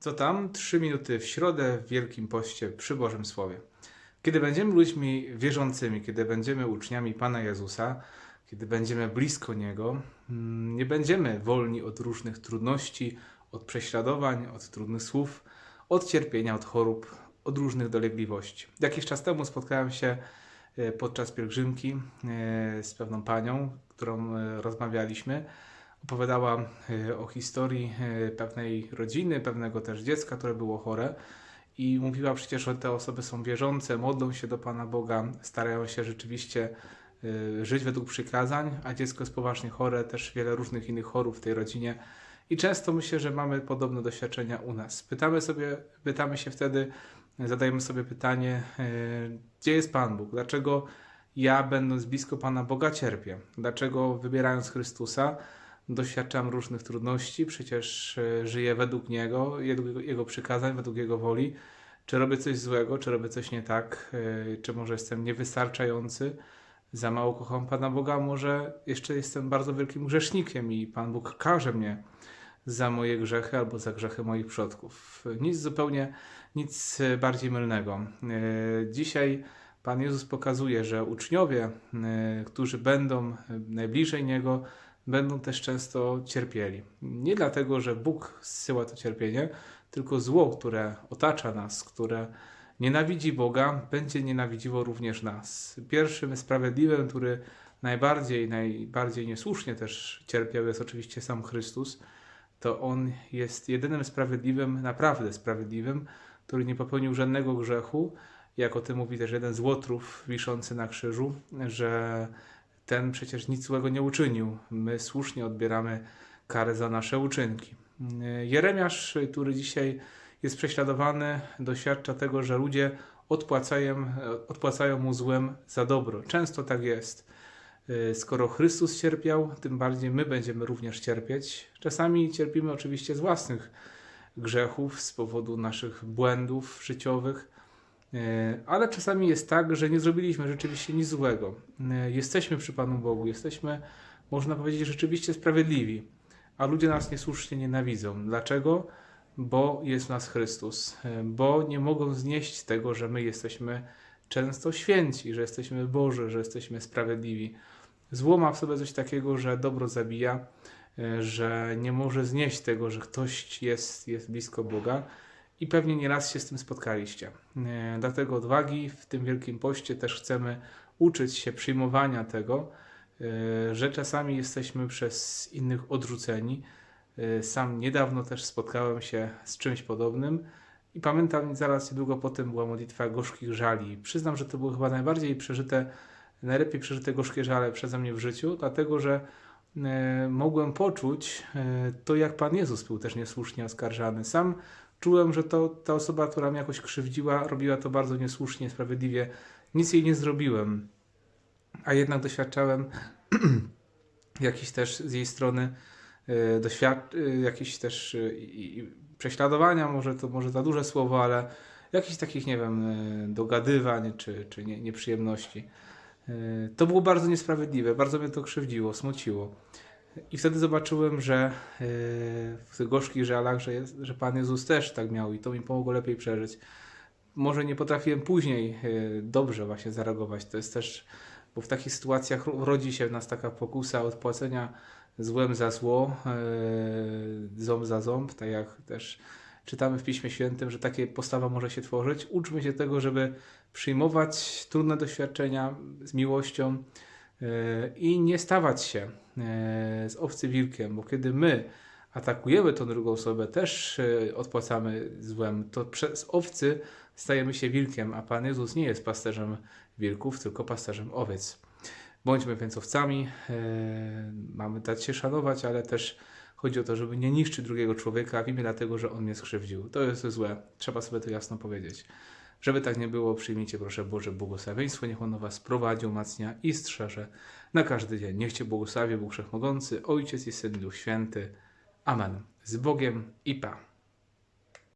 Co tam? Trzy minuty w środę w Wielkim Poście przy Bożym Słowie. Kiedy będziemy ludźmi wierzącymi, kiedy będziemy uczniami Pana Jezusa, kiedy będziemy blisko Niego, mm, nie będziemy wolni od różnych trudności, od prześladowań, od trudnych słów, od cierpienia, od chorób, od różnych dolegliwości. Jakiś czas temu spotkałem się e, podczas pielgrzymki e, z pewną panią, którą e, rozmawialiśmy opowiadała e, o historii e, pewnej rodziny, pewnego też dziecka, które było chore. I mówiła przecież, że te osoby są wierzące, modlą się do Pana Boga, starają się rzeczywiście e, żyć według przykazań, a dziecko jest poważnie chore, też wiele różnych innych chorób w tej rodzinie. I często myślę, że mamy podobne doświadczenia u nas. Pytamy sobie, pytamy się wtedy, zadajemy sobie pytanie, gdzie jest Pan Bóg? Dlaczego ja, będąc blisko Pana Boga, cierpię? Dlaczego wybierając Chrystusa, doświadczam różnych trudności, przecież e, żyję według Niego, Jego, Jego przykazań, według Jego woli. Czy robię coś złego, czy robię coś nie tak, e, czy może jestem niewystarczający, za mało kocham Pana Boga, może jeszcze jestem bardzo wielkim grzesznikiem i Pan Bóg karze mnie za moje grzechy albo za grzechy moich przodków. Nic zupełnie, nic bardziej mylnego. E, Dzisiaj Pan Jezus pokazuje, że uczniowie, którzy będą najbliżej Niego, będą też często cierpieli. Nie dlatego, że Bóg zsyła to cierpienie, tylko zło, które otacza nas, które nienawidzi Boga, będzie nienawidziło również nas. Pierwszym sprawiedliwym, który najbardziej, najbardziej niesłusznie też cierpiał, jest oczywiście sam Chrystus. To On jest jedynym sprawiedliwym, naprawdę sprawiedliwym, który nie popełnił żadnego grzechu. Jak o tym mówi też jeden z łotrów wiszący na krzyżu, że ten przecież nic złego nie uczynił. My słusznie odbieramy karę za nasze uczynki. Jeremiasz, który dzisiaj jest prześladowany, doświadcza tego, że ludzie odpłacają, odpłacają mu złem za dobro. Często tak jest. Skoro Chrystus cierpiał, tym bardziej my będziemy również cierpieć. Czasami cierpimy oczywiście z własnych grzechów, z powodu naszych błędów życiowych, ale czasami jest tak, że nie zrobiliśmy rzeczywiście nic złego. E, Jesteśmy przy Panu Bogu, jesteśmy, można powiedzieć, rzeczywiście sprawiedliwi, a ludzie nas niesłusznie nienawidzą. Dlaczego? Bo jest w nas Chrystus, e, bo nie mogą znieść tego, że my jesteśmy często święci, że jesteśmy Boży, że jesteśmy sprawiedliwi. Zło ma w sobie coś takiego, że dobro zabija, e, że nie może znieść tego, że ktoś jest, jest blisko Boga i pewnie nieraz się z tym spotkaliście. E, Dlatego odwagi w tym Wielkim Poście też chcemy uczyć się przyjmowania tego, e, że czasami jesteśmy przez innych odrzuceni. E, Sam niedawno też spotkałem się z czymś podobnym i pamiętam zaraz niedługo potem była modlitwa gorzkich żali. Przyznam, że to było chyba najbardziej przeżyte, najlepiej przeżyte gorzkie żale przeze mnie w życiu, dlatego że mogłem poczuć to, jak Pan Jezus był też niesłusznie oskarżany. Sam czułem, że to ta osoba, która mnie jakoś krzywdziła, robiła to bardzo niesłusznie, niesprawiedliwie. Nic jej nie zrobiłem, a jednak doświadczałem jakiś też z jej strony e, doświad... e, jakiś też i, i prześladowania, może to może za duże słowo, ale jakichś takich, nie wiem, e, dogadywań czy, czy nie, nieprzyjemności. E, To było bardzo niesprawiedliwe, bardzo mnie to krzywdziło, smuciło. I wtedy zobaczyłem, że e, w tych gorzkich żalach, że, jest, że Pan Jezus też tak miał i to mi pomogło lepiej przeżyć. Może nie potrafiłem później e, dobrze właśnie zareagować. To jest też, bo w takich sytuacjach ro- rodzi się w nas taka pokusa odpłacenia złem za zło, e, ząb za ząb, tak jak też czytamy w Piśmie Świętym, że takie postawa może się tworzyć. Uczmy się tego, żeby przyjmować trudne doświadczenia z miłością i nie stawać się z owcy wilkiem, bo kiedy my atakujemy tą drugą osobę, też e, odpłacamy złem, to przez owcy stajemy się wilkiem, a Pan Jezus nie jest pasterzem wilków, tylko pasterzem owiec. Bądźmy więc owcami, e, mamy dać się szanować, ale też chodzi o to, żeby nie niszczyć drugiego człowieka w imię dlatego, że on mnie skrzywdził. To jest złe, trzeba sobie to jasno powiedzieć. Żeby tak nie było, przyjmijcie proszę Boże błogosławieństwo, niech ono was prowadzi, umacnia i strzeże na każdy dzień. Niech Cię błogosławi Bóg Wszechmogący, Ojciec i Syn Duch Święty. Amen. Z Bogiem i Pa.